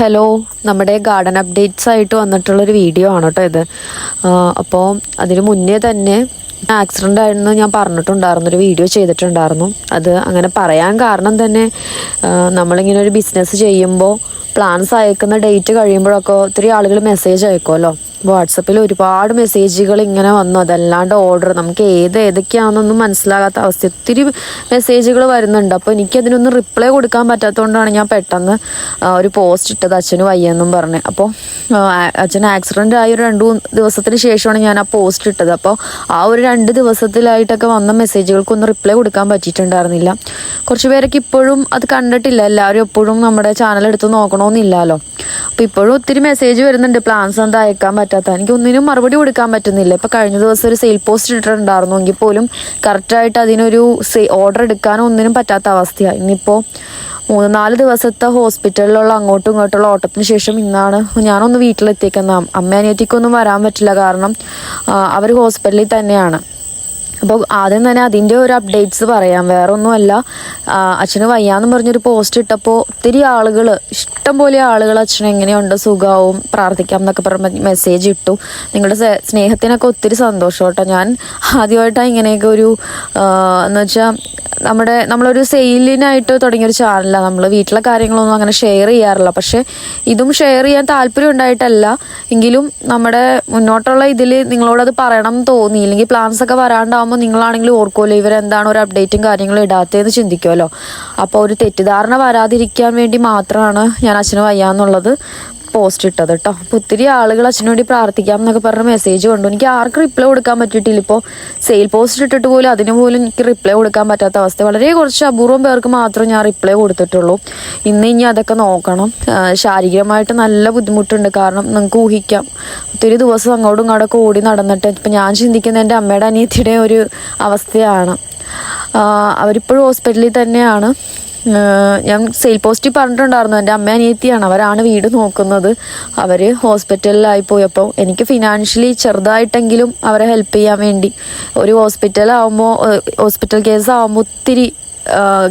Hello നമ്മുടെ garden updates ആയിട്ട് വന്നിട്ടുള്ളൊരു video ആണ് കേട്ടോ ഇത്. അപ്പോൾ അതിന് മുന്നേ തന്നെ ആക്സിഡന്റ് ആയിരുന്നു ഞാൻ പറഞ്ഞിട്ടുണ്ടായിരുന്നു ഒരു വീഡിയോ ചെയ്തിട്ടുണ്ടായിരുന്നു. അത് അങ്ങനെ പറയാൻ കാരണം തന്നെ നമ്മളിങ്ങനെ ഒരു ബിസിനസ് ചെയ്യുമ്പോൾ പ്ലാൻസ് അയക്കുന്ന ഡേറ്റ് കഴിയുമ്പോഴൊക്കെ ഒത്തിരി ആളുകൾ മെസ്സേജ് അയക്കുമല്ലോ വാട്സപ്പിൽ ഒരുപാട് മെസ്സേജുകൾ ഇങ്ങനെ വന്നു. അതല്ലാണ്ട് ഓർഡർ നമുക്ക് ഏത് ഏതൊക്കെയാണെന്നൊന്നും മനസ്സിലാകാത്ത അവസ്ഥ. ഒത്തിരി മെസ്സേജുകൾ വരുന്നുണ്ട്. അപ്പോൾ എനിക്കതിനൊന്നും റിപ്ലൈ കൊടുക്കാൻ പറ്റാത്തതുകൊണ്ടാണ് ഞാൻ പെട്ടെന്ന് ഒരു പോസ്റ്റ് ഇട്ടത് അച്ഛന് വയ്യെന്നും പറഞ്ഞ്. അപ്പോൾ അച്ഛൻ ആക്സിഡന്റ് ആയ ഒരു രണ്ട് മൂന്ന് ദിവസത്തിന് ശേഷമാണ് ഞാൻ ആ പോസ്റ്റ് ഇട്ടത്. അപ്പോൾ ആ ഒരു രണ്ട് ദിവസത്തിലായിട്ടൊക്കെ വന്ന മെസ്സേജുകൾക്കൊന്നും റിപ്ലൈ കൊടുക്കാൻ പറ്റിയിട്ടുണ്ടായിരുന്നില്ല. കുറച്ച് പേരൊക്കെ ഇപ്പോഴും അത് കണ്ടിട്ടില്ല. എല്ലാവരും എപ്പോഴും നമ്മുടെ ചാനൽ എടുത്ത് നോക്കണമെന്നില്ലല്ലോ അപ്പോൾ ഇപ്പോഴും ഒത്തിരി മെസ്സേജ് വരുന്നുണ്ട്. പ്ലാൻസ് എന്താ അയക്കാൻ പറ്റാത്ത. എനിക്ക് ഒന്നിനും മറുപടി കൊടുക്കാൻ പറ്റുന്നില്ല. ഇപ്പം കഴിഞ്ഞ ദിവസം ഒരു സെയിൽ പോസ്റ്റ് ഇട്ടിട്ടുണ്ടായിരുന്നു. എങ്കിൽ പോലും കറക്റ്റായിട്ട് അതിനൊരു ഓർഡർ എടുക്കാനോ ഒന്നിനും പറ്റാത്ത അവസ്ഥയാണ് ഇന്നിപ്പോൾ മൂന്ന് നാല് ദിവസത്തെ ഹോസ്പിറ്റലിലുള്ള അങ്ങോട്ടും ഇങ്ങോട്ടുള്ള ഓട്ടത്തിന് ശേഷം ഇന്നാണ് ഞാനൊന്ന് വീട്ടിലെത്തിയേക്കുന്ന അമ്മ അനിയത്തിക്കൊന്നും വരാൻ പറ്റില്ല. കാരണം അവർ ഹോസ്പിറ്റലിൽ തന്നെയാണ്. അപ്പോൾ ആദ്യം തന്നെ അതിന്റെ ഒരു അപ്ഡേറ്റ്സ് പറയാം. വേറെ ഒന്നുമല്ല അച്ഛന് വയ്യാന്ന് പറഞ്ഞൊരു പോസ്റ്റ് ഇട്ടപ്പോൾ ഒത്തിരി ആളുകൾ ഇഷ്ടം പോലെ ആളുകൾ അച്ഛൻ എങ്ങനെയുണ്ട് സുഖമാവും പ്രാർത്ഥിക്കാം എന്നൊക്കെ പറഞ്ഞ് മെസ്സേജ് ഇട്ടു. നിങ്ങളുടെ സ്നേഹത്തിനൊക്കെ ഒത്തിരി സന്തോഷം കേട്ടോ. ഞാൻ ആദ്യമായിട്ടാണ് ഇങ്ങനെയൊക്കെ ഒരു എന്ന് വെച്ചാൽ നമ്മുടെ നമ്മളൊരു സെയിലിനായിട്ട് തുടങ്ങിയൊരു ചാനലാണ് നമ്മൾ വീട്ടിലെ കാര്യങ്ങളൊന്നും അങ്ങനെ ഷെയർ ചെയ്യാറില്ല. പക്ഷേ ഇതും ഷെയർ ചെയ്യാൻ താല്പര്യം ഉണ്ടായിട്ടല്ല. എങ്കിലും നമ്മുടെ മുന്നോട്ടുള്ള ഇതിൽ നിങ്ങളോടത് പറയണം തോന്നി. ഇല്ലെങ്കിൽ പ്ലാൻസ് ഒക്കെ വരാണ്ടാവുമ്പോൾ നിങ്ങളാണെങ്കിലും ഓർക്കുമല്ലോ ഇവരെന്താണ് ഒരു അപ്ഡേറ്റും കാര്യങ്ങളും ഇടാത്തതെന്ന് ചിന്തിക്കുമല്ലോ അപ്പോൾ ഒരു തെറ്റിദ്ധാരണ വരാതിരിക്കാൻ വേണ്ടി മാത്രമാണ് ഞാൻ അച്ഛന് വയ്യാന്നുള്ളത് പോസ്റ്റ് ഇട്ടത് കേട്ടോ അപ്പോൾ ഒത്തിരി ആളുകൾ അച്ഛന് വേണ്ടി പ്രാർത്ഥിക്കാം എന്നൊക്കെ പറഞ്ഞ മെസ്സേജ് കൊണ്ടു. എനിക്ക് ആർക്കും റിപ്ലൈ കൊടുക്കാൻ പറ്റിയിട്ടില്ല ഇപ്പോൾ സെയിൽ പോസ്റ്റ് ഇട്ടിട്ട് പോലും അതിന് പോലും എനിക്ക് റിപ്ലൈ കൊടുക്കാൻ പറ്റാത്ത അവസ്ഥ. വളരെ കുറച്ച് അപൂർവം പേർക്ക് മാത്രമേ ഞാൻ റിപ്ലൈ കൊടുത്തിട്ടുള്ളൂ. ഇന്ന് ഇനി അതൊക്കെ നോക്കണം. ശാരീരികമായിട്ട് നല്ല ബുദ്ധിമുട്ടുണ്ട്. കാരണം നിങ്ങൾക്ക് ഊഹിക്കാം. ഒത്തിരി ദിവസം അങ്ങോട്ടും ഇങ്ങോട്ടൊക്കെ ഓടി നടന്നിട്ട് ഇപ്പം ഞാൻ ചിന്തിക്കുന്ന എന്റെ അമ്മയുടെ അനിയത്തിയുടെ ഒരു അവസ്ഥയാണ്. അവരിപ്പോഴും ഹോസ്പിറ്റലിൽ തന്നെയാണ്. ഞാൻ സെയിൽ പോസ്റ്റിൽ പറഞ്ഞിട്ടുണ്ടായിരുന്നു. എന്റെ അമ്മ അനിയത്തിയാണ്. അവരാണ് വീട് നോക്കുന്നത്. അവർ ഹോസ്പിറ്റലിലായി പോയപ്പോൾ എനിക്ക് ഫിനാൻഷ്യലി ചെറുതായിട്ടെങ്കിലും അവരെ ഹെൽപ്പ് ചെയ്യാൻ വേണ്ടി. ഒരു ഹോസ്പിറ്റലാകുമ്പോൾ ഹോസ്പിറ്റൽ കേസ് ആകുമ്പോൾ ഒത്തിരി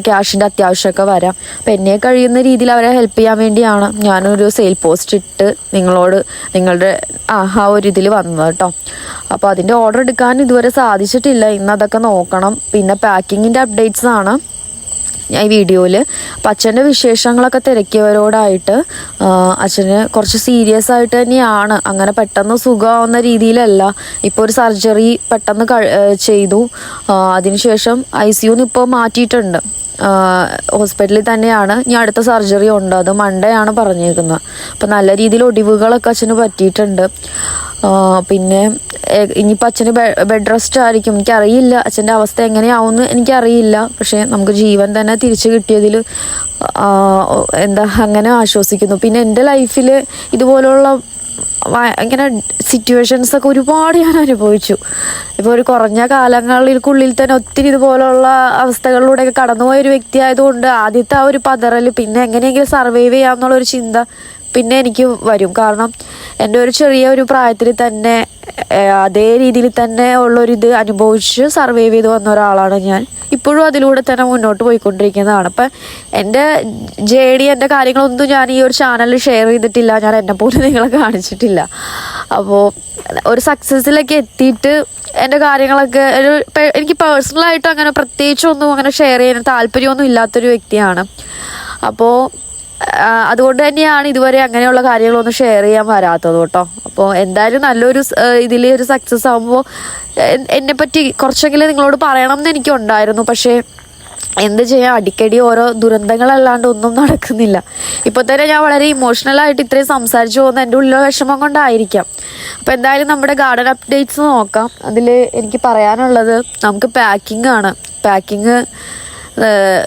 ക്യാഷിന്റെ അത്യാവശ്യമൊക്കെ വരാം. അപ്പം എന്നെ കഴിയുന്ന രീതിയിൽ അവരെ ഹെൽപ്പ് ചെയ്യാൻ വേണ്ടിയാണ് ഞാനൊരു സെയിൽ പോസ്റ്റ് ഇട്ട് നിങ്ങളോട് നിങ്ങളുടെ ആ ആ ഒരു ഇതിൽ വന്നത് കേട്ടോ. അപ്പോൾ അതിന്റെ ഓർഡർ എടുക്കാൻ ഇതുവരെ സാധിച്ചിട്ടില്ല. ഇന്ന് അതൊക്കെ നോക്കണം. പിന്നെ പാക്കിങ്ങിന്റെ അപ്ഡേറ്റ്സ് ആണ്. ഞാൻ ഈ വീഡിയോയിൽ അപ്പം അച്ഛന്റെ വിശേഷങ്ങളൊക്കെ തിരക്കിയവരോടായിട്ട് അച്ഛന് കുറച്ച് സീരിയസ് ആയിട്ട് തന്നെയാണ്. അങ്ങനെ പെട്ടെന്ന് സുഖമാവുന്ന രീതിയിലല്ല. ഇപ്പോൾ ഒരു സർജറി പെട്ടെന്ന് ചെയ്തു. അതിനുശേഷം ഐ സി യുന്ന് ഇപ്പോൾ മാറ്റിയിട്ടുണ്ട്. ഹോസ്പിറ്റലിൽ തന്നെയാണ്. ഇനി അടുത്ത സർജറി ഉണ്ട്. അത് മൺഡേ ആണ് പറഞ്ഞേക്കുന്നത്. അപ്പം നല്ല രീതിയിൽ ഒടിവുകളൊക്കെ അച്ഛന് പറ്റിയിട്ടുണ്ട്. പിന്നെ ഇനിയിപ്പോൾ അച്ഛന് ബെഡ് റെസ്റ്റ് ആയിരിക്കും. എനിക്കറിയില്ല അച്ഛന്റെ അവസ്ഥ എങ്ങനെയാവുമെന്ന് എനിക്കറിയില്ല. പക്ഷേ നമുക്ക് ജീവൻ തന്നെ തിരിച്ചു കിട്ടിയതിൽ എന്താ അങ്ങനെ ആശ്വസിക്കുന്നു. പിന്നെ എന്റെ ലൈഫിൽ ഇതുപോലുള്ള ഇങ്ങനെ സിറ്റുവേഷൻസ് ഒക്കെ ഒരുപാട് ഞാൻ അനുഭവിച്ചു. ഇപ്പോൾ ഒരു കുറഞ്ഞ കാലങ്ങൾക്കുള്ളിൽ തന്നെ ഒത്തിരി ഇതുപോലുള്ള അവസ്ഥകളിലൂടെയൊക്കെ കടന്നുപോയ ഒരു വ്യക്തി ആയതുകൊണ്ട് ആദ്യത്തെ ആ ഒരു പതറൽ പിന്നെ എങ്ങനെയെങ്കിലും സർവൈവ് ചെയ്യാമെന്നുള്ളൊരു ചിന്ത പിന്നെ എനിക്ക് വരും. കാരണം എന്റെ ഒരു ചെറിയ ഒരു പ്രായത്തിൽ തന്നെ അതേ രീതിയിൽ തന്നെ ഉള്ളൊരിത് അനുഭവിച്ച് സർവൈവ് ചെയ്ത് വന്ന ഒരാളാണ് ഞാൻ. ഇപ്പോഴും അതിലൂടെ തന്നെ മുന്നോട്ട് പോയിക്കൊണ്ടിരിക്കുന്നതാണ്. അപ്പം എന്റെ ജേഡി എന്റെ കാര്യങ്ങളൊന്നും ഞാൻ ഈ ഒരു ചാനലിൽ ഷെയർ ചെയ്തിട്ടില്ല. ഞാൻ എന്നെ പോലും നിങ്ങളെ കാണിച്ചിട്ടില്ല. അപ്പോൾ ഒരു സക്സസ്സിലൊക്കെ എത്തിയിട്ട് എന്റെ കാര്യങ്ങളൊക്കെ ഒരു എനിക്ക് പേഴ്സണലായിട്ട് അങ്ങനെ പ്രത്യേകിച്ചൊന്നും അങ്ങനെ ഷെയർ ചെയ്യാൻ താല്പര്യമൊന്നും ഇല്ലാത്തൊരു വ്യക്തിയാണ്. അപ്പോൾ അതുകൊണ്ട് തന്നെയാണ് ഇതുവരെ അങ്ങനെയുള്ള കാര്യങ്ങളൊന്നും ഷെയർ ചെയ്യാൻ വരാത്തത് കേട്ടോ. അപ്പോൾ എന്തായാലും നല്ലൊരു ഇതിൽ ഒരു സക്സസ് ആകുമ്പോൾ എന്നെ പറ്റി കുറച്ചെങ്കിലും നിങ്ങളോട് പറയണം എന്ന് എനിക്കുണ്ടായിരുന്നു. പക്ഷേ എന്ത് ചെയ്യാം? അടിക്കടി ഓരോ ദുരന്തങ്ങളല്ലാണ്ട് ഒന്നും നടക്കുന്നില്ല. ഇപ്പോൾ തന്നെ ഞാൻ വളരെ ഇമോഷണലായിട്ട് ഇത്രയും സംസാരിച്ചു പോകുന്ന എന്റെ ഉള്ളിലെ വിഷമം കൊണ്ടായിരിക്കാം. അപ്പോൾ എന്തായാലും നമ്മുടെ ഗാർഡൻ അപ്ഡേറ്റ്സ് നോക്കാം. അതിൽ എനിക്ക് പറയാനുള്ളത് നമുക്ക് പാക്കിംഗ് ആണ്. പാക്കിങ്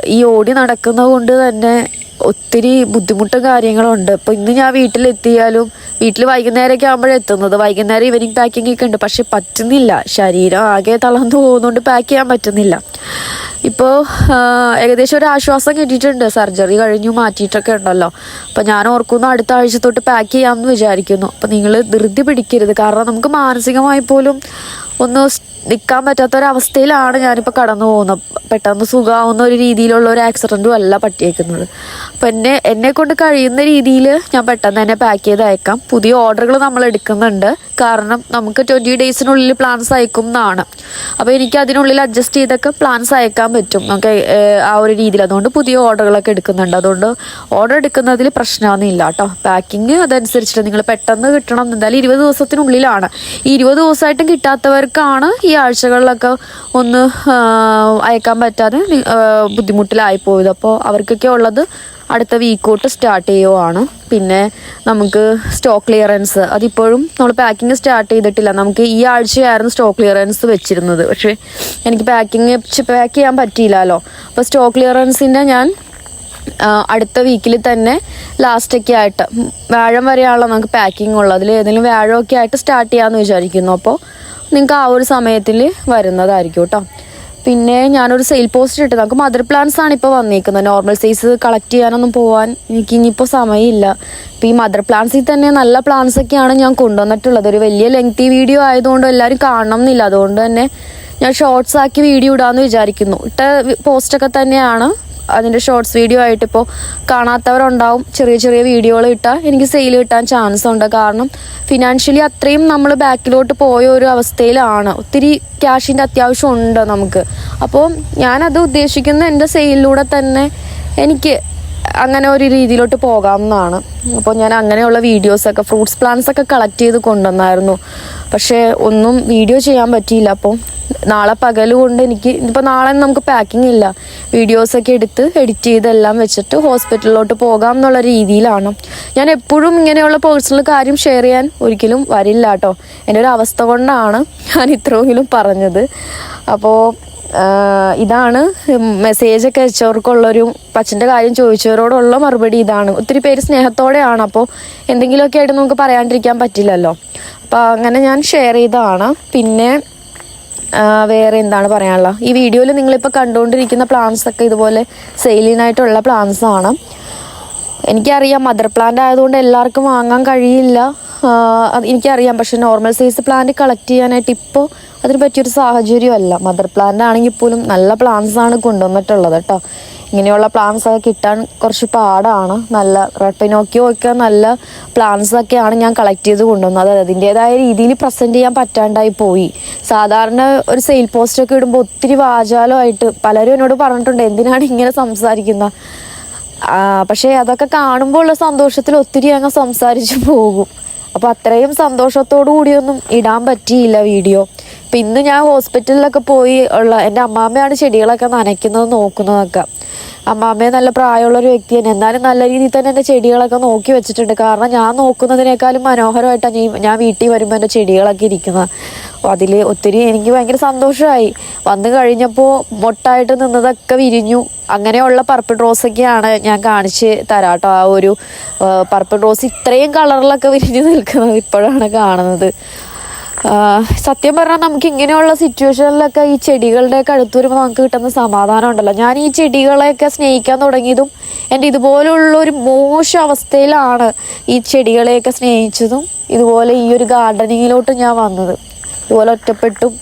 ഈ ഓടി നടക്കുന്നത് കൊണ്ട് തന്നെ ഒത്തിരി ബുദ്ധിമുട്ടും കാര്യങ്ങളുണ്ട്. അപ്പോൾ ഇന്ന് ഞാൻ വീട്ടിലെത്തിയാലും വീട്ടിൽ വൈകുന്നേരമൊക്കെ ആകുമ്പോഴേ എത്തുന്നത്. വൈകുന്നേരം ഈവനിങ് പാക്കിംഗ് ഒക്കെ ഉണ്ട്. പക്ഷെ പറ്റുന്നില്ല. ശരീരം ആകെ തളർന്നു പോകുന്നതുകൊണ്ട് പാക്ക് ചെയ്യാൻ പറ്റുന്നില്ല. ഇപ്പോൾ ഏകദേശം ഒരു ആശ്വാസം കിട്ടിയിട്ടുണ്ട്. സർജറി കഴിഞ്ഞു മാറ്റിയിട്ടൊക്കെ ഉണ്ടല്ലോ. അപ്പോൾ ഞാൻ ഓർക്കുന്നു അടുത്ത ആഴ്ച തൊട്ട് പാക്ക് ചെയ്യാമെന്ന് വിചാരിക്കുന്നു. അപ്പോൾ നിങ്ങൾ ധൃതി പിടിക്കരുത്. കാരണം നമുക്ക് മാനസികമായി പോലും ഒന്ന് നിൽക്കാൻ പറ്റാത്തൊരവസ്ഥയിലാണ് ഞാനിപ്പോൾ കടന്നു പോകുന്നത്. പെട്ടെന്ന് സുഖമാവുന്ന ഒരു രീതിയിലുള്ള ഒരു ആക്സിഡന്റും അല്ല പറ്റിയേക്കുന്നത്. അപ്പം എന്നെ എന്നെ കൊണ്ട് കഴിയുന്ന രീതിയിൽ ഞാൻ പെട്ടെന്ന് തന്നെ പാക്ക് ചെയ്ത് അയക്കാം. പുതിയ ഓർഡറുകൾ നമ്മൾ എടുക്കുന്നുണ്ട്. കാരണം നമുക്ക് ട്വന്റി ഡേയ്സിനുള്ളിൽ പ്ലാൻസ് അയക്കും എന്നാണ്. അപ്പോൾ എനിക്ക് അതിനുള്ളിൽ അഡ്ജസ്റ്റ് ചെയ്തൊക്കെ പ്ലാൻസ് അയക്കാൻ പറ്റും. നമുക്ക് ആ ഒരു രീതിയിൽ. അതുകൊണ്ട് പുതിയ ഓർഡറുകളൊക്കെ എടുക്കുന്നുണ്ട്. അതുകൊണ്ട് ഓർഡർ എടുക്കുന്നതിൽ പ്രശ്നമൊന്നുമില്ല കേട്ടോ. പാക്കിങ് അതനുസരിച്ചിട്ട് നിങ്ങൾ പെട്ടെന്ന് കിട്ടണം. എന്തായാലും ഇരുപത് ദിവസത്തിനുള്ളിലാണ്. ഈ ഇരുപത് ദിവസമായിട്ടും കിട്ടാത്തവർക്കാണ് ഈ ആഴ്ചകളിലൊക്കെ ഒന്ന് അയക്കാൻ പറ്റാതെ ബുദ്ധിമുട്ടിലായി പോയത്. അപ്പോൾ അവർക്കൊക്കെ ഉള്ളത് അടുത്ത വീക്ക് തൊട്ട് സ്റ്റാർട്ട് ചെയ്യുവാണ്. പിന്നെ നമുക്ക് സ്റ്റോക്ക് ക്ലിയറൻസ് അതിപ്പോഴും നമ്മൾ പാക്കിങ് സ്റ്റാർട്ട് ചെയ്തിട്ടില്ല. നമുക്ക് ഈ ആഴ്ചയായിരുന്നു സ്റ്റോക്ക് ക്ലിയറൻസ് വെച്ചിരുന്നത്. പക്ഷേ എനിക്ക് പാക്കിങ് പാക്ക് ചെയ്യാൻ പറ്റിയില്ലല്ലോ. അപ്പോൾ സ്റ്റോക്ക് ക്ലിയറൻസിന്റെ ഞാൻ അടുത്ത വീക്കിൽ തന്നെ ലാസ്റ്റൊക്കെ ആയിട്ട് വ്യാഴം വരെയാണല്ലോ നമുക്ക് പാക്കിംഗ് ഉള്ളത്. അതിൽ ഏതെങ്കിലും വ്യാഴമൊക്കെ ആയിട്ട് സ്റ്റാർട്ട് ചെയ്യാമെന്ന് വിചാരിക്കുന്നു. അപ്പോൾ നിങ്ങൾക്ക് ആ ഒരു സമയത്തിൽ വരുന്നതായിരിക്കും കേട്ടോ പിന്നെ ഞാനൊരു സെയിൽ പോസ്റ്റ് ഇട്ട് നമുക്ക് മദർ പ്ലാന്റ്സ് ആണ് ഇപ്പോൾ വന്നിരിക്കുന്നത് നോർമൽ സൈസ് കളക്ട് ചെയ്യാനൊന്നും പോകാൻ എനിക്ക് ഇനിയിപ്പോൾ സമയമില്ല. ഇപ്പോൾ ഈ മദർ പ്ലാന്റ്സിൽ തന്നെ നല്ല പ്ലാന്റ്സ് ഒക്കെയാണ് ഞാൻ കൊണ്ടുവന്നിട്ടുള്ളത്. ഒരു വലിയ ലെങ്തി വീഡിയോ ആയതുകൊണ്ട് എല്ലാവരും കാണണം എന്നില്ല അതുകൊണ്ട് തന്നെ ഞാൻ ഷോർട്സ് ആക്കി വീഡിയോ ഇടാമെന്ന് വിചാരിക്കുന്നു. ഇട്ട പോസ്റ്റൊക്കെ തന്നെയാണ് അതിന്റെ ഷോർട്സ് വീഡിയോ ആയിട്ട് ഇപ്പോൾ കാണാത്തവരുണ്ടാവും. ചെറിയ ചെറിയ വീഡിയോകൾ ഇട്ടാൽ എനിക്ക് സെയിൽ കിട്ടാൻ ചാൻസ് ഉണ്ട്. കാരണം ഫിനാൻഷ്യലി അത്രയും നമ്മൾ ബാക്കിലോട്ട് പോയ ഒരു അവസ്ഥയിലാണ്. ഒത്തിരി ക്യാഷിന്റെ അത്യാവശ്യം ഉണ്ട് നമുക്ക്. അപ്പോൾ ഞാനത് ഉദ്ദേശിക്കുന്ന എന്റെ സെയിലിലൂടെ തന്നെ എനിക്ക് അങ്ങനെ ഒരു രീതിയിലോട്ട് പോകാമെന്നാണ്. അപ്പോൾ ഞാൻ അങ്ങനെയുള്ള വീഡിയോസൊക്കെ ഫ്രൂട്ട്സ് പ്ലാന്റ്സ് ഒക്കെ കളക്ട് ചെയ്ത് കൊണ്ടുവന്നായിരുന്നു. പക്ഷേ ഒന്നും വീഡിയോ ചെയ്യാൻ പറ്റിയില്ല. അപ്പോൾ നാളെ പകൽ കൊണ്ട് എനിക്ക് ഇപ്പോൾ നാളെ നമുക്ക് പാക്കിംഗ് ഇല്ല. വീഡിയോസൊക്കെ എടുത്ത് എഡിറ്റ് ചെയ്തെല്ലാം വെച്ചിട്ട് ഹോസ്പിറ്റലിലോട്ട് പോകാം എന്നുള്ള രീതിയിലാണ്. ഞാൻ എപ്പോഴും ഇങ്ങനെയുള്ള പേഴ്സണൽ കാര്യം ഷെയർ ചെയ്യാൻ ഒരിക്കലും വരില്ല കേട്ടോ. എന്റെ ഒരു അവസ്ഥ കൊണ്ടാണ് ഞാൻ ഇത്രയെങ്കിലും പറഞ്ഞത്. അപ്പോൾ ഇതാണ് മെസ്സേജ് ഒക്കെ അയച്ചവർക്കുള്ളൊരു പച്ചന്റെ കാര്യം ചോദിച്ചവരോടുള്ള മറുപടി ഇതാണ്. ഒത്തിരി പേര് സ്നേഹത്തോടെയാണ് അപ്പോൾ എന്തെങ്കിലുമൊക്കെ ആയിട്ട് നമുക്ക് പറയാണ്ടിരിക്കാൻ പറ്റില്ലല്ലോ. അപ്പോൾ അങ്ങനെ ഞാൻ ഷെയർ ചെയ്തതാണ്. പിന്നെ വേറെ എന്താണ് പറയാനുള്ളത്? ഈ വീഡിയോയിൽ നിങ്ങളിപ്പോൾ കണ്ടുകൊണ്ടിരിക്കുന്ന പ്ലാന്റ്സ് ഒക്കെ ഇതുപോലെ സെയിലിനായിട്ടുള്ള പ്ലാന്റ്സ് ആണ്. എനിക്കറിയാം മദർ പ്ലാന്റ് ആയതുകൊണ്ട് എല്ലാവർക്കും വാങ്ങാൻ കഴിയില്ല. എനിക്കറിയാം. പക്ഷെ നോർമൽ സൈസ് പ്ലാന്റ് കളക്ട് ചെയ്യാനായിട്ട് ഇപ്പോൾ അതിന് പറ്റിയൊരു സാഹചര്യമല്ല. മദർ പ്ലാന്റ് ആണെങ്കിൽ പോലും നല്ല പ്ലാന്റ്സ് ആണ് കൊണ്ടുവന്നിട്ടുള്ളത് കേട്ടോ ഇങ്ങനെയുള്ള പ്ലാന്റ്സ് ഒക്കെ കിട്ടാൻ കുറച്ച് പാടാണ്. നല്ല റെപ്പിനോക്കിയോ ഒക്കെ നല്ല പ്ലാന്റ്സ് ഒക്കെയാണ് ഞാൻ കളക്ട് ചെയ്ത് കൊണ്ടുവന്നത്. അത് അതിന്റെതായ രീതിയിൽ പ്രസന്റ് ചെയ്യാൻ പറ്റാണ്ടായി പോയി. സാധാരണ ഒരു സെയിൽ പോസ്റ്റ് ഒക്കെ ഇടുമ്പോൾ ഒത്തിരി വാചാലമായിട്ട് പലരും എന്നോട് പറഞ്ഞിട്ടുണ്ട് എന്തിനാണ് ഇങ്ങനെ സംസാരിക്കുന്നത് പക്ഷേ അതൊക്കെ കാണുമ്പോൾ ഉള്ള സന്തോഷത്തിൽ ഒത്തിരി അങ്ങ് സംസാരിച്ചു പോകും. അപ്പൊ അത്രയും സന്തോഷത്തോടു കൂടിയൊന്നും ഇടാൻ പറ്റിയില്ല വീഡിയോ. ഇപ്പൊ ഇന്ന് ഞാൻ ഹോസ്പിറ്റലിലൊക്കെ പോയി ഉള്ള എന്റെ അമ്മാമ്മയാണ് ചെടികളൊക്കെ നനയ്ക്കുന്നത് നോക്കുന്നതൊക്കെ. അമ്മാമ്മയെ നല്ല പ്രായമുള്ള ഒരു വ്യക്തിയാണ്. എന്നാലും നല്ല രീതിയിൽ തന്നെ എന്റെ ചെടികളൊക്കെ നോക്കി വെച്ചിട്ടുണ്ട്. കാരണം ഞാൻ നോക്കുന്നതിനേക്കാളും മനോഹരമായിട്ടാണ് ഞാൻ വീട്ടിൽ വരുമ്പോൾ എന്റെ ചെടികളൊക്കെ ഇരിക്കുന്നത് അപ്പോൾ അതിൽ ഒത്തിരി എനിക്ക് ഭയങ്കര സന്തോഷമായി വന്നു കഴിഞ്ഞപ്പോൾ മൊട്ടായിട്ട് നിന്നതൊക്കെ വിരിഞ്ഞു. അങ്ങനെയുള്ള പർപ്പിൾ റോസൊക്കെയാണ് ഞാൻ കാണിച്ച് തരാട്ടോ. ആ ഒരു പർപ്പിൾ റോസ് ഇത്രയും കളറിലൊക്കെ വിരിഞ്ഞു നിൽക്കുന്നത് ഇപ്പോഴാണ് കാണുന്നത്. സത്യം പറഞ്ഞാൽ നമുക്ക് ഇങ്ങനെയുള്ള സിറ്റുവേഷനിലൊക്കെ ഈ ചെടികളുടെയൊക്കെ അടുത്ത് വരുമ്പോൾ നമുക്ക് കിട്ടുന്ന സമാധാനം ഉണ്ടല്ലോ. ഞാൻ ഈ ചെടികളെയൊക്കെ സ്നേഹിക്കാൻ തുടങ്ങിയതും എന്റെ ഇതുപോലുള്ള ഒരു മോശം അവസ്ഥയിലാണ് ഈ ചെടികളെയൊക്കെ സ്നേഹിച്ചതും ഇതുപോലെ ഈ ഒരു ഗാർഡനിങ്ങിലോട്ട് ഞാൻ വന്നത്. ഇതുപോലെ ഒറ്റപ്പെട്ടും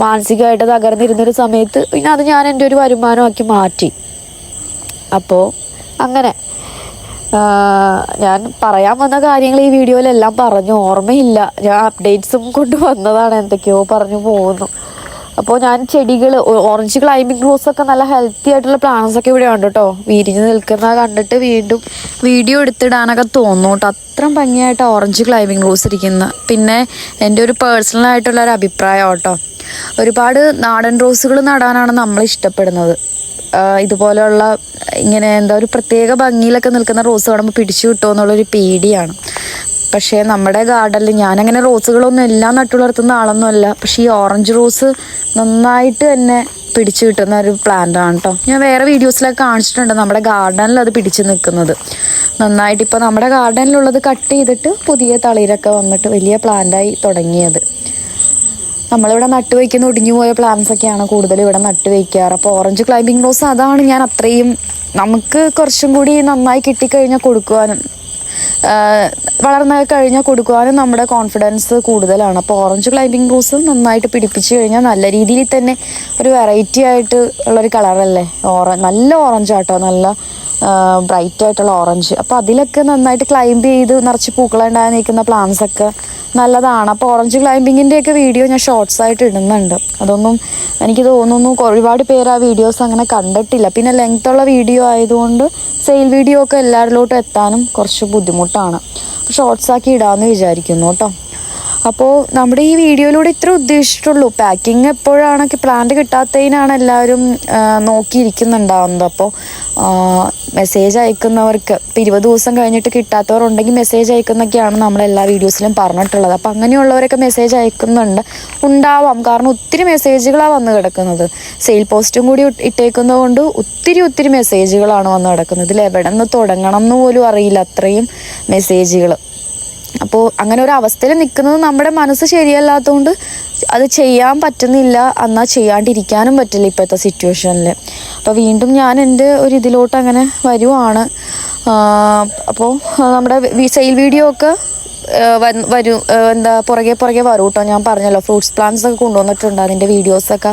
മാനസികമായിട്ട് തകർന്നിരുന്നൊരു സമയത്ത് പിന്നെ അത് ഞാൻ എന്റെ ഒരു വരുമാനമാക്കി മാറ്റി. അപ്പോൾ അങ്ങനെ ഞാൻ പറയാൻ വന്ന കാര്യങ്ങൾ ഈ വീഡിയോയിലെല്ലാം പറഞ്ഞു. ഓർമ്മയില്ല. ഞാൻ അപ്ഡേറ്റ്സും കൊണ്ട് വന്നതാണ്. എന്തൊക്കെയോ പറഞ്ഞു പോകുന്നു. അപ്പോൾ ഞാൻ ചെടികൾ ഓറഞ്ച് ക്ലൈമ്പിംഗ് റോസ് ഒക്കെ നല്ല ഹെൽത്തി ആയിട്ടുള്ള പ്ലാന്റ്സ് ഒക്കെ ഇവിടെ ഉണ്ട് കേട്ടോ വിരിഞ്ഞ് നിൽക്കുന്ന കണ്ടിട്ട് വീണ്ടും വീഡിയോ എടുത്തിടാനൊക്കെ തോന്നും കേട്ടോ അത്രയും ഭംഗിയായിട്ട് ഓറഞ്ച് ക്ലൈമ്പിംഗ് റോസ് ഇരിക്കുന്ന. പിന്നെ എന്റെ ഒരു പേഴ്സണൽ ആയിട്ടുള്ള ഒരു അഭിപ്രായം കേട്ടോ ഒരുപാട് നാടൻ റോസുകൾ നടാനാണ് നമ്മൾ ഇഷ്ടപ്പെടുന്നത്. ഇതുപോലെയുള്ള ഇങ്ങനെ എന്താ ഒരു പ്രത്യേക ഭംഗിയിലൊക്കെ നിൽക്കുന്ന റോസ് കാണുമ്പോൾ പിടിച്ചു കിട്ടുമോ എന്നുള്ളൊരു പേടിയാണ്. പക്ഷേ നമ്മുടെ ഗാർഡനിൽ ഞാനങ്ങനെ റോസുകളൊന്നും എല്ലാം നട്ടു വളർത്തുന്ന ആളൊന്നുമല്ല പക്ഷേ ഈ ഓറഞ്ച് റോസ് നന്നായിട്ട് തന്നെ പിടിച്ചു കിട്ടുന്ന ഒരു പ്ലാന്റ് ആണ് കേട്ടോ ഞാൻ വേറെ വീഡിയോസിലൊക്കെ കാണിച്ചിട്ടുണ്ട് നമ്മുടെ ഗാർഡനിൽ അത് പിടിച്ചു നിൽക്കുന്നത്. നന്നായിട്ട് ഇപ്പോൾ നമ്മുടെ ഗാർഡനിലുള്ളത് കട്ട് ചെയ്തിട്ട് പുതിയ തളിരൊക്കെ വന്നിട്ട് വലിയ പ്ലാന്റായി തുടങ്ങിയത്. നമ്മളിവിടെ നട്ടുവയ്ക്കുന്ന ഒടിഞ്ഞു പോയ പ്ലാന്റ്സ് ഒക്കെയാണ് കൂടുതൽ ഇവിടെ നട്ടുവയ്ക്കാറ് അപ്പോൾ ഓറഞ്ച് ക്ലൈമ്പിംഗ് റോസ് അതാണ് ഞാൻ അത്രയും നമുക്ക് കുറച്ചും കൂടി നന്നായി കിട്ടിക്കഴിഞ്ഞാൽ കൊടുക്കുവാനും വളർന്നു കഴിഞ്ഞാൽ കൊടുക്കുവാനും നമ്മുടെ കോൺഫിഡൻസ് കൂടുതലാണ്. അപ്പോൾ ഓറഞ്ച് ക്ലൈമ്പിംഗ് റോസ് നന്നായിട്ട് പിടിപ്പിച്ച് കഴിഞ്ഞാൽ നല്ല രീതിയിൽ തന്നെ ഒരു വെറൈറ്റി ആയിട്ട് ഉള്ളൊരു കളറല്ലേ ഓറ നല്ല ഓറഞ്ച് ആട്ടോ നല്ല ബ്രൈറ്റ് ആയിട്ടുള്ള ഓറഞ്ച് അപ്പോൾ അതിലൊക്കെ നന്നായിട്ട് ക്ലൈംബ് ചെയ്ത് നിറച്ച് പൂക്കളുണ്ടായി നിൽക്കുന്ന പ്ലാന്റ്സ് ഒക്കെ നല്ലതാണ്. അപ്പോൾ ഓറഞ്ച് ക്ലൈമ്പിങ്ങിന്റെയൊക്കെ വീഡിയോ ഞാൻ ഷോർട്സ് ആയിട്ട് ഇടുന്നുണ്ട്. അതൊന്നും എനിക്ക് തോന്നുന്നു ഒരുപാട് പേര് ആ വീഡിയോസ് അങ്ങനെ കണ്ടിട്ടില്ല. പിന്നെ ലെങ്ത് ഉള്ള വീഡിയോ ആയതുകൊണ്ട് സെയിൽ വീഡിയോ ഒക്കെ എല്ലാവരിലോട്ടും എത്താനും കുറച്ച് ബുദ്ധിമുട്ടാണ്. ഷോർട്സ് ആക്കി ഇടാമെന്ന് വിചാരിക്കുന്നു കേട്ടോ. അപ്പോൾ നമ്മുടെ ഈ വീഡിയോയിലൂടെ ഇത്ര ഉദ്ദേശിച്ചിട്ടുള്ളൂ. പാക്കിങ് എപ്പോഴാണൊക്കെ പ്ലാന്റ് കിട്ടാത്തതിനാണ് എല്ലാവരും നോക്കിയിരിക്കുന്നുണ്ടാവുന്നത്. അപ്പോൾ മെസ്സേജ് അയക്കുന്നവർക്ക് ഇപ്പം ഇരുപത് ദിവസം കഴിഞ്ഞിട്ട് കിട്ടാത്തവർ ഉണ്ടെങ്കിൽ മെസ്സേജ് അയക്കുന്നൊക്കെയാണ് നമ്മൾ എല്ലാ വീഡിയോസിലും പറഞ്ഞിട്ടുള്ളത്. അപ്പം അങ്ങനെയുള്ളവരൊക്കെ മെസ്സേജ് അയക്കുന്നുണ്ട്. ഉണ്ടാവാം. കാരണം ഒത്തിരി മെസ്സേജുകളാണ് വന്നു കിടക്കുന്നത്. സെയിൽ പോസ്റ്റും കൂടി ഇട്ട് ഇട്ടേക്കുന്നത് കൊണ്ട് ഒത്തിരി ഒത്തിരി മെസ്സേജുകളാണ് വന്ന് കിടക്കുന്നത്. ഇതിൽ എവിടെ നിന്ന് തുടങ്ങണം എന്ന് പോലും അറിയില്ല. അത്രയും മെസ്സേജുകൾ അപ്പോൾ അങ്ങനെ ഒരു അവസ്ഥയിൽ നിൽക്കുന്നത് നമ്മുടെ മനസ്സ് ശരിയല്ലാത്തതുകൊണ്ട് അത് ചെയ്യാൻ പറ്റുന്നില്ല. എന്നാൽ ചെയ്യാണ്ടിരിക്കാനും പറ്റില്ല ഇപ്പോഴത്തെ സിറ്റുവേഷനിൽ അപ്പോൾ വീണ്ടും ഞാൻ എന്റെ ഒരു ഇതിലോട്ട് അങ്ങനെ വരുവാണ്. അപ്പോൾ നമ്മുടെ സെയിൽ വീഡിയോ ഒക്കെ വരും എന്താ പുറകെ പുറകെ വരും കേട്ടോ ഞാൻ പറഞ്ഞല്ലോ ഫ്രൂട്ട്സ് പ്ലാന്റ്സ് ഒക്കെ കൊണ്ടുവന്നിട്ടുണ്ട്. അതിന്റെ വീഡിയോസൊക്കെ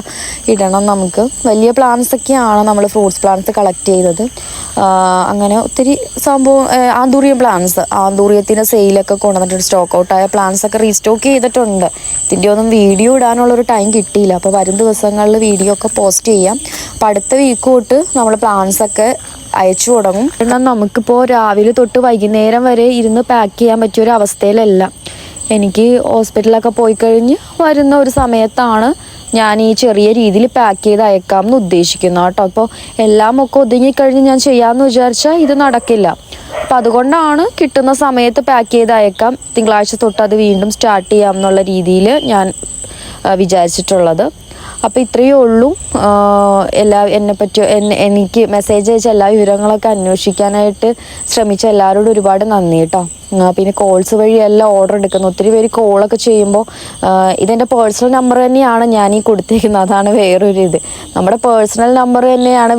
ഇടണം നമുക്ക്. വലിയ പ്ലാന്റ്സ് ഒക്കെയാണ് നമ്മൾ ഫ്രൂട്ട്സ് പ്ലാന്റ്സ് കളക്ട് ചെയ്തത്. അങ്ങനെ ഒത്തിരി സംഭവം ആന്തൂറിയം പ്ലാന്റ്സ് ആന്തൂറിയത്തിന്റെ സെയിലൊക്കെ കൊണ്ടുവന്നിട്ടുണ്ട്. സ്റ്റോക്ക് ഔട്ടായ പ്ലാന്റ്സ് ഒക്കെ റീസ്റ്റോക്ക് ചെയ്തിട്ടുണ്ട്. ഇതിന്റെ ഒന്നും വീഡിയോ ഇടാനുള്ളൊരു ടൈം കിട്ടിയില്ല. അപ്പോൾ വരും ദിവസങ്ങളിൽ വീഡിയോ ഒക്കെ പോസ്റ്റ് ചെയ്യാം. അപ്പോൾ അടുത്ത വീക്ക് തൊട്ട് നമ്മൾ പ്ലാന്റ്സ് ഒക്കെ അയച്ചു തുടങ്ങും. കാരണം നമുക്കിപ്പോൾ രാവിലെ തൊട്ട് വൈകുന്നേരം വരെ ഇരുന്ന് പാക്ക് ചെയ്യാൻ പറ്റിയ ഒരു അവസ്ഥയിലല്ല. എനിക്ക് ഹോസ്പിറ്റലൊക്കെ പോയി കഴിഞ്ഞ് വരുന്ന ഒരു സമയത്താണ് ഞാൻ ഈ ചെറിയ രീതിയിൽ പാക്ക് ചെയ്ത് അയക്കാം എന്ന് ഉദ്ദേശിക്കുന്നത് കേട്ടോ. അപ്പോൾ എല്ലാം ഒക്കെ ഒതുങ്ങിക്കഴിഞ്ഞ് ഞാൻ ചെയ്യാമെന്ന് വിചാരിച്ചാൽ ഇത് നടക്കില്ല. അപ്പം അതുകൊണ്ടാണ് കിട്ടുന്ന സമയത്ത് പാക്ക് ചെയ്ത് അയക്കാം. തിങ്കളാഴ്ച തൊട്ട് അത് വീണ്ടും സ്റ്റാർട്ട് ചെയ്യാം എന്നുള്ള രീതിയിൽ ഞാൻ വിചാരിച്ചിട്ടുള്ളത്. അപ്പോൾ ഇത്രയേ ഉള്ളൂ. എല്ലാ എന്നെ പറ്റി എനിക്ക് മെസ്സേജ് അയച്ച എല്ലാ വിവരങ്ങളൊക്കെ അന്വേഷിക്കാനായിട്ട് ശ്രമിച്ച എല്ലാവരോടും ഒരുപാട് നന്ദി കേട്ടോ പിന്നെ കോൾസ് വഴിയല്ല ഓർഡർ എടുക്കുന്നത് ഒത്തിരി പേര് കോളൊക്കെ ചെയ്യുമ്പോൾ ഇതെന്റെ പേഴ്സണൽ നമ്പർ തന്നെയാണ് ഞാൻ ഈ കൊടുത്തേക്കുന്നത്. അതാണ് വേറൊരു ഇത്. നമ്മുടെ പേഴ്സണൽ നമ്പർ തന്നെയാണ്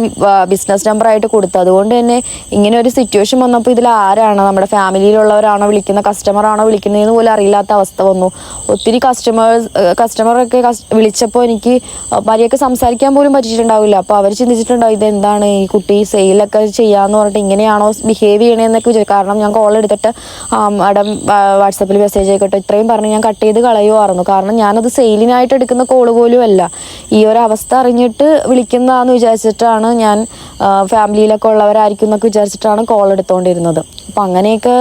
ബിസിനസ് നമ്പറായിട്ട് കൊടുത്തത്. അതുകൊണ്ട് തന്നെ ഇങ്ങനെ ഒരു സിറ്റുവേഷൻ വന്നപ്പോൾ ഇതിൽ ആരാണ്? നമ്മുടെ ഫാമിലിയിലുള്ളവരാണോ വിളിക്കുന്ന കസ്റ്റമറാണോ വിളിക്കുന്നതെന്ന് പോലും അറിയില്ലാത്ത അവസ്ഥ വന്നു. ഒത്തിരി കസ്റ്റമേഴ്സ് കസ്റ്റമറൊക്കെ വിളിച്ചപ്പോൾ എനിക്ക് മര്യാദയ്ക്ക് സംസാരിക്കാൻ പോലും പറ്റിയിട്ടുണ്ടാവില്ല. അപ്പോൾ അവർ ചിന്തിച്ചിട്ടുണ്ടാവും ഇതെന്താണ്? ഈ കുട്ടി സെയിലൊക്കെ ചെയ്യാന്ന് പറഞ്ഞിട്ട് ഇങ്ങനെയാണോ ബിഹേവ് ചെയ്യണേന്നൊക്കെ വിചാരിച്ചു കാരണം ഞാൻ കോൾ എടുത്തിട്ട് മാഡം വാട്സപ്പിൽ മെസ്സേജ് ആയിക്കോട്ടെ ഇത്രയും പറഞ്ഞ് ഞാൻ കട്ട് ചെയ്ത് കളയുമായിരുന്നു കാരണം ഞാനത് സെയിലിനായിട്ട് എടുക്കുന്ന കോൾ പോലും അല്ല. ഈ ഒരു അവസ്ഥ അറിഞ്ഞിട്ട് വിളിക്കുന്നതാന്ന് വിചാരിച്ചിട്ടാണ് ഞാൻ ഫാമിലിയിലൊക്കെ ഉള്ളവരായിരിക്കും എന്നൊക്കെ വിചാരിച്ചിട്ടാണ് കോൾ എടുത്തുകൊണ്ടിരുന്നത് അപ്പം അങ്ങനെയൊക്കെ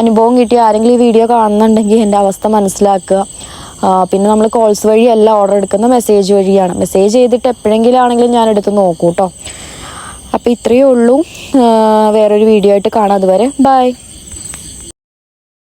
അനുഭവം കിട്ടിയ ആരെങ്കിലും ഈ വീഡിയോ കാണുന്നുണ്ടെങ്കിൽ എന്റെ അവസ്ഥ മനസ്സിലാക്കുക. പിന്നെ നമ്മൾ കോൾസ് വഴിയല്ല ഓർഡർ എടുക്കുന്ന മെസ്സേജ് വഴിയാണ്. മെസ്സേജ് ചെയ്തിട്ട് എപ്പോഴെങ്കിലും ആണെങ്കിലും ഞാൻ എടുത്ത് നോക്കൂ കേട്ടോ അപ്പോൾ ഇത്രയേ ഉള്ളൂ. വേറൊരു വീഡിയോ ആയിട്ട് കാണാം അതുവരെ. ബൈ